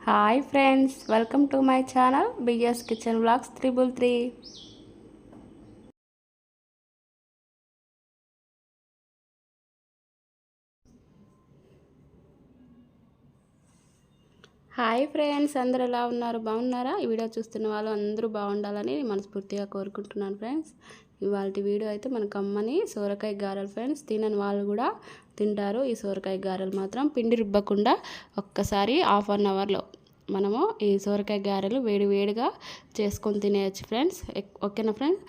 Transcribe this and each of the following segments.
Hi friends welcome to my channel B S kitchen blogs triple three hi friends అందరు ఎలా ఉన్నారు? బాగున్నారా? ఈ వీడియో చూస్తున్న వాళ్ళు అందరూ బాగుండాలని మనస్ఫూర్తిగా కోరుకుంటున్నాను ఫ్రెండ్స్ ఇవాళ వీడియో అయితే మనకు అమ్మని సోరకాయ గారెలు ఫ్రెండ్స్ తినని వాళ్ళు కూడా తింటారు ఈ సోరకాయ గారెలు మాత్రం పిండి రుబ్బకుండా ఒక్కసారి హాఫ్ అన్ అవర్లో మనము ఈ సోరకాయ గారెలు వేడి వేడిగా చేసుకొని తినేయచ్చు ఫ్రెండ్స్. ఓకేనా ఫ్రెండ్స్?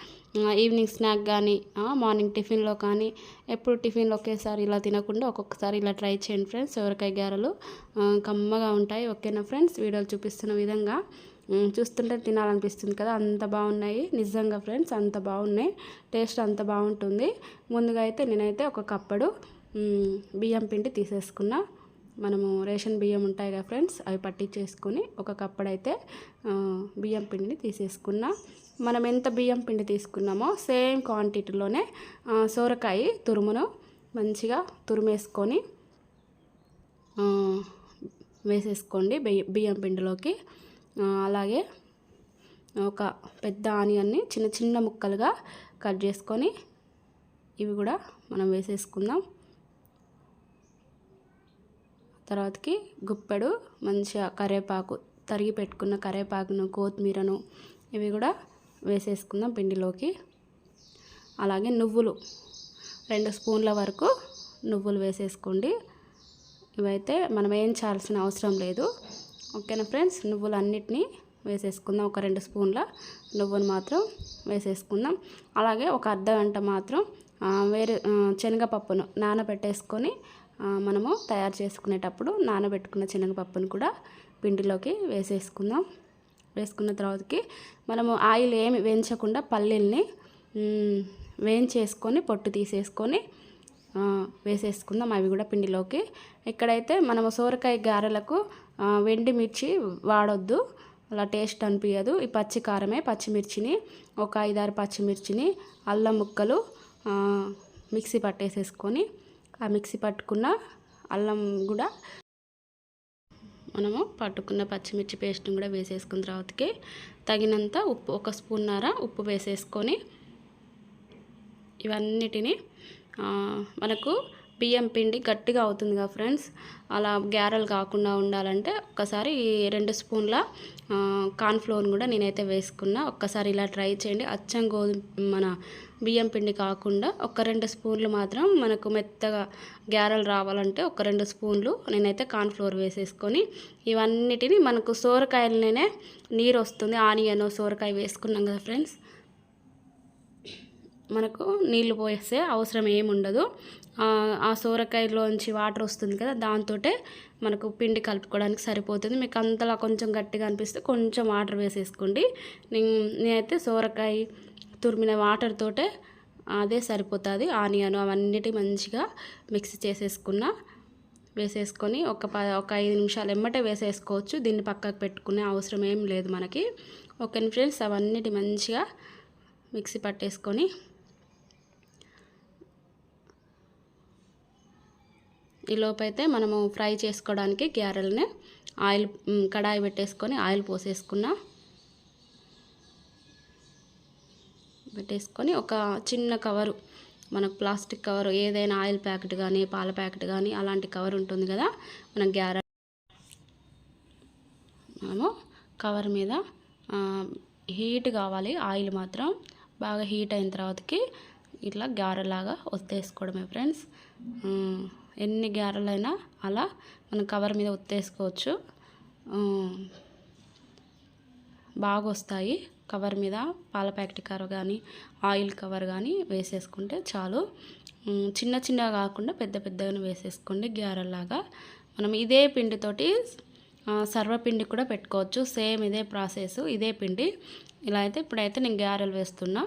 ఈవినింగ్ స్నాక్ కానీ మార్నింగ్ టిఫిన్లో కానీ ఎప్పుడు టిఫిన్లో ఒకేసారి ఇలా తినకుండా ఒక్కొక్కసారి ఇలా ట్రై చేయండి ఫ్రెండ్స్. సోరకాయ గారెలు కమ్మగా ఉంటాయి. ఓకేనా ఫ్రెండ్స్? వీడియోలు చూపిస్తున్న విధంగా చూస్తుంటే తినాలనిపిస్తుంది కదా. అంత బాగున్నాయి. నిజంగా ఫ్రెండ్స్ అంత బాగున్నాయి. టేస్ట్ అంత బాగుంటుంది. ముందుగా అయితే నేనైతే ఒక కప్పడు బియ్యం పిండి తీసేసుకున్న. మనము రేషన్ బియ్యం ఉంటాయి కదా ఫ్రెండ్స్ అవి పట్టించేసుకొని ఒక కప్పుడైతే బియ్యం పిండిని తీసేసుకున్న. మనం ఎంత బియ్యం పిండి తీసుకున్నామో సేమ్ క్వాంటిటీలోనే సోరకాయ తురుమును మంచిగా తురుమేసుకొని వేసేసుకోండి బియ్యం పిండిలోకి. అలాగే ఒక పెద్ద ఆనియన్ని చిన్న చిన్న ముక్కలుగా కట్ చేసుకొని ఇవి కూడా మనం వేసేసుకుందాం. తర్వాతకి గుప్పెడు మంచిగా కరివేపాకు తరిగి పెట్టుకున్న కరివేపాకును కొత్తిమీరను ఇవి కూడా వేసేసుకుందాం పిండిలోకి. అలాగే నువ్వులు రెండు స్పూన్ల వరకు నువ్వులు వేసేసుకోండి. ఇవైతే మనం ఏం చేయాల్సిన అవసరం లేదు. ఓకేనా ఫ్రెండ్స్? నువ్వులు అన్నిటినీ వేసేసుకుందాం. ఒక రెండు స్పూన్ల నువ్వులు మాత్రం వేసేసుకుందాం. అలాగే ఒక అర్ధ గంట మాత్రం వేరే శనగపప్పును నానబెట్టేసుకొని మనము తయారు చేసుకునేటప్పుడు నానబెట్టుకున్న శనగపప్పును కూడా పిండిలోకి వేసేసుకుందాం. వేసుకున్న తర్వాతకి మనము ఆయిల్ ఏమి వేయించకుండా పల్లీల్ని వేయించేసుకొని పొట్టు తీసేసుకొని వేసేసుకుందాం అవి కూడా పిండిలోకి. ఇక్కడైతే మనము సోరకాయ గారెలకు వెండి మిర్చి వాడొద్దు అలా టేస్ట్ అనిపించదు ఈ పచ్చి కారమే పచ్చిమిర్చిని ఒక ఐదారు పచ్చిమిర్చిని అల్లం ముక్కలు మిక్సీ పట్టేసేసుకొని ఆ మిక్సీ పట్టుకున్న అల్లం కూడా మనము పట్టుకున్న పచ్చిమిర్చి పేస్ట్ని కూడా వేసేసుకున్న తర్వాతకి తగినంత ఉప్పు ఒక స్పూన్నర ఉప్పు వేసేసుకొని ఇవన్నిటిని మనకు బియ్యం పిండి గట్టిగా అవుతుంది కదా ఫ్రెండ్స్. అలా గ్యారలు కాకుండా ఉండాలంటే ఒక్కసారి రెండు స్పూన్ల కార్న్ఫ్లోర్ కూడా నేనైతే వేసుకున్నా. ఒక్కసారి ఇలా ట్రై చేయండి. అచ్చం గోధుమ మన బియ్యం పిండి కాకుండా ఒక రెండు స్పూన్లు మాత్రం మనకు మెత్తగా గ్యారలు రావాలంటే ఒక రెండు స్పూన్లు నేనైతే కార్న్ఫ్లోర్ వేసేసుకొని ఇవన్నిటిని మనకు సోరకాయలనే నీరు వస్తుంది. ఆనియన్ సోరకాయ వేసుకున్నాం కదా ఫ్రెండ్స్. మనకు నీళ్ళు పోసే అవసరం ఏముండదు. ఆ సోరకాయలోంచి వాటర్ వస్తుంది కదా దాంతో మనకు పిండి కలుపుకోవడానికి సరిపోతుంది. మీకు అంతలా కొంచెం గట్టిగా అనిపిస్తే కొంచెం వాటర్ వేసేసుకోండి. నేనైతే సోరకాయ తురిమిన వాటర్ తోటే అదే సరిపోతుంది. ఆనియన్ అవన్నిటి మంచిగా మిక్స్ చేసేసుకున్న వేసేసుకొని ఒక ప ఒక ఐదు నిమిషాలు ఎమ్మటే వేసేసుకోవచ్చు. దీన్ని పక్కకు పెట్టుకునే అవసరం ఏం లేదు మనకి. ఓకే ఫ్రెండ్స్ అవన్నిటి మంచిగా మిక్సీ పట్టేసుకొని ఈ లోపైతే మనము ఫ్రై చేసుకోవడానికి గ్యారెల్ని ఆయిల్ కడాయి పెట్టేసుకొని ఆయిల్ పోసేసుకున్నా పెట్టేసుకొని ఒక చిన్న కవరు మనకు ప్లాస్టిక్ కవర్ ఏదైనా ఆయిల్ ప్యాకెట్ కానీ పాల ప్యాకెట్ కానీ అలాంటి కవర్ ఉంటుంది కదా మనం గ్యారెల్ మనము కవర్ మీద హీట్ కావాలి ఆయిల్ మాత్రం బాగా హీట్ అయిన తర్వాతకి ఇట్లా గారెలాగా వస్తేసుకోవడమే ఫ్రెండ్స్. ఎన్ని గారెలైనా అలా మనం కవర్ మీద ఉత్తేసుకోవచ్చు బాగా వస్తాయి కవర్ మీద పాల ప్యాకెట్ కవర్ కానీ ఆయిల్ కవర్ కానీ వేసేసుకుంటే చాలు. చిన్న చిన్నగా కాకుండా పెద్ద పెద్దగా వేసేసుకోండి గ్యారెల్లాగా. మనం ఇదే పిండితోటి సర్వపిండి కూడా పెట్టుకోవచ్చు. సేమ్ ఇదే ప్రాసెస్ ఇదే పిండి. ఇలా అయితే ఇప్పుడైతే నేను గ్యారెలు వేస్తున్నా.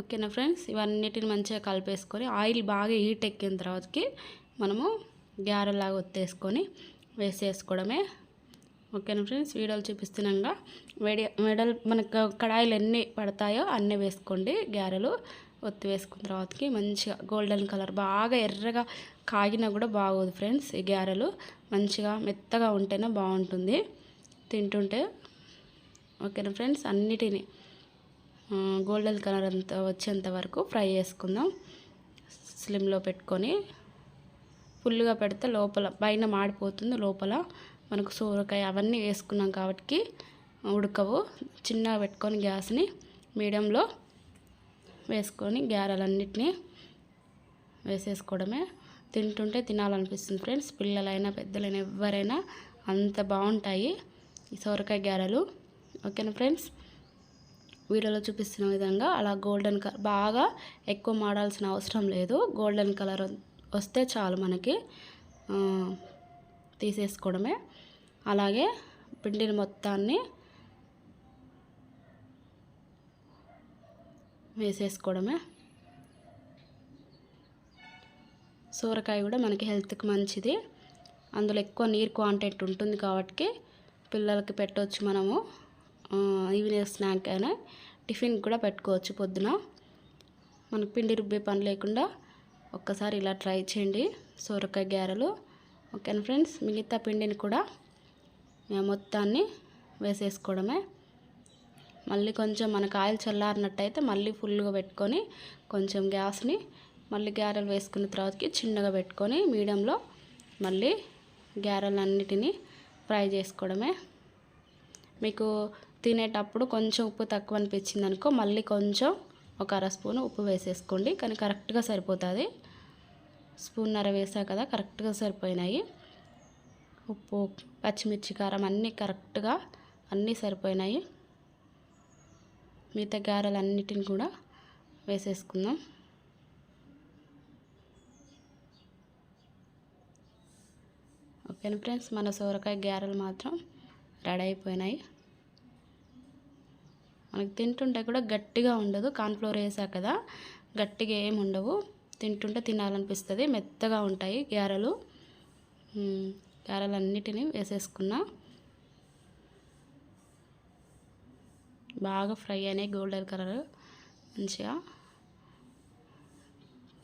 ఓకేనా ఫ్రెండ్స్? ఇవన్నిటిని మంచిగా కలిపేసుకొని ఆయిల్ బాగా హీట్ ఎక్కిన తర్వాతకి మనము గ్యారెలాగా ఒత్తేసుకొని వేసేసుకోవడమే. ఓకేనా ఫ్రెండ్స్? వీడియోలు చూపిస్తున్నాగా. వేడి మెడల్ మనకు కడాయిలు ఎన్ని పడతాయో అన్నీ వేసుకోండి. గ్యారెలు ఒత్తి వేసుకున్న తర్వాతకి మంచిగా గోల్డెన్ కలర్ బాగా ఎర్రగా కాగినా కూడా బాగోదు ఫ్రెండ్స్ ఈ గ్యారెలు మంచిగా మెత్తగా ఉంటేనే బాగుంటుంది. తింటుంటే. ఓకేనా ఫ్రెండ్స్? అన్నిటినీ గోల్డెన్ కలర్ అంత వచ్చేంత వరకు ఫ్రై చేసుకుందాం. స్లిమ్లో పెట్టుకొని ఫుల్గా పెడితే లోపల పైన మాడిపోతుంది లోపల మనకు సూరకాయ అవన్నీ వేసుకున్నాం కాబట్టి ఉడకవు. చిన్నగా పెట్టుకొని గ్యాస్ని మీడియంలో వేసుకొని గ్యారెలన్నిటినీ వేసేసుకోవడమే. తింటుంటే తినాలనిపిస్తుంది ఫ్రెండ్స్. పిల్లలైనా పెద్దలైనా ఎవరైనా అంత బాగుంటాయి ఈ సొరకాయ గారెలు. ఓకేనా ఫ్రెండ్స్? వీడియోలో చూపిస్తున్న విధంగా అలా గోల్డెన్ కలర్ బాగా ఎక్కువ మాడాల్సిన అవసరం లేదు. గోల్డెన్ కలర్ వస్తే చాలు మనకి తీసేసుకోవడమే. అలాగే పిండిని మొత్తాన్ని వేసేసుకోవడమే. సూరకాయ కూడా మనకి హెల్త్కి మంచిది. అందులో ఎక్కువ నీరు క్వాంటిటీ ఉంటుంది కాబట్టి పిల్లలకి పెట్టవచ్చు మనము. ఈవినింగ్ స్నాక్ అయినా టిఫిన్ కూడా పెట్టుకోవచ్చు పొద్దున. మనకు పిండి రుబ్బే పని లేకుండా ఒక్కసారి ఇలా ట్రై చేయండి. సోరకాయ గారెలు. ఓకేనా ఫ్రెండ్స్? మిగతా పిండిని కూడా మొత్తాన్ని వేసేసుకోవడమే. మళ్ళీ కొంచెం మనకు ఆయిల్ చల్లారినట్టయితే మళ్ళీ ఫుల్గా పెట్టుకొని కొంచెం గ్యాస్ని మళ్ళీ గారెలు వేసుకున్న తర్వాతకి చిన్నగా పెట్టుకొని మీడియంలో మళ్ళీ గారెలన్నిటినీ ఫ్రై చేసుకోవడమే. మీకు తినేటప్పుడు కొంచెం ఉప్పు తక్కువ అనిపించింది అనుకో మళ్ళీ కొంచెం ఒక అర స్పూన్ ఉప్పు వేసేసుకోండి. కానీ కరెక్ట్గా సరిపోతుంది. స్పూన్నర వేసా కదా కరెక్ట్గా సరిపోయినాయి. ఉప్పు పచ్చిమిర్చి కారం అన్నీ కరెక్ట్గా అన్నీ సరిపోయినాయి. మిగతా గారెలన్నిటిని కూడా వేసేసుకుందాం. ఓకేనా ఫ్రెండ్స్? మన సోరకాయ గారెలు మాత్రం రెడీ అయిపోయినాయి. మనకి తింటుంటే కూడా గట్టిగా ఉండదు. కార్న్ఫ్లోర్ వేసా కదా గట్టిగా ఏమి ఉండవు. తింటుంటే తినాలనిపిస్తుంది. మెత్తగా ఉంటాయి గారెలు. గారెలు అన్నిటినీ వేసేసుకున్నా. బాగా ఫ్రై అయినాయి గోల్డెన్ కలర్. మంచిగా.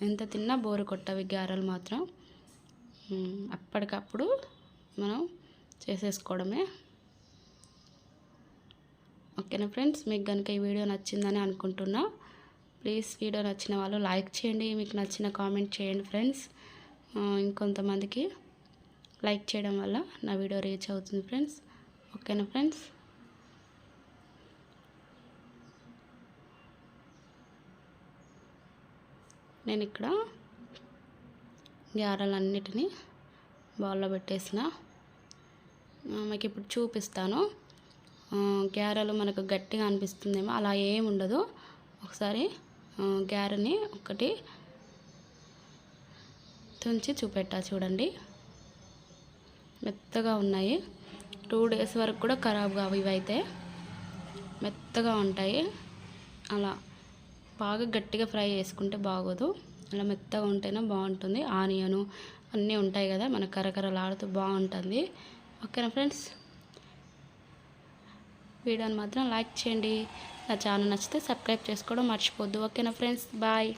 ఎంత తిన్నా బోరు కొట్టవి గారెలు మాత్రం. అప్పటికప్పుడు మనం చేసేసుకోవడమే. ఓకేనా ఫ్రెండ్స్? మీకు కనుక ఈ వీడియో నచ్చిందని అనుకుంటున్నా. ప్లీజ్ వీడియో నచ్చిన వాళ్ళు లైక్ చేయండి మీకు నచ్చిన కామెంట్ చేయండి ఫ్రెండ్స్. ఇంకొంతమందికి లైక్ చేయడం వల్ల నా వీడియో రీచ్ అవుతుంది ఫ్రెండ్స్. ఓకేనా ఫ్రెండ్స్? నేను ఇక్కడ గారెలన్నిటినీ బౌల్లో పెట్టేసిన. మీకు ఇప్పుడు చూపిస్తాను. గారెలు మనకు గట్టిగా అనిపిస్తుందేమో అలా ఏమి ఉండదు. ఒకసారి గారెని ఒకటి తుంచి చూపెట్టా చూడండి. మెత్తగా ఉన్నాయి. టూ డేస్ వరకు కూడా ఖరాబ్ కావు ఇవైతే. మెత్తగా ఉంటాయి. అలా బాగా గట్టిగా ఫ్రై చేసుకుంటే బాగోదు. అలా మెత్తగా ఉంటేనే బాగుంటుంది. ఆనియను అన్నీ ఉంటాయి కదా మన కరకరలాడుతూ బాగుంటుంది. ఓకేనా ఫ్రెండ్స్? వీడియోని మాత్రం లైక్ చేయండి. నా ఛానల్ నచ్చితే సబ్స్క్రైబ్ చేసుకోవడం మర్చిపోద్దు ఓకేనా ఫ్రెండ్స్? బాయ్.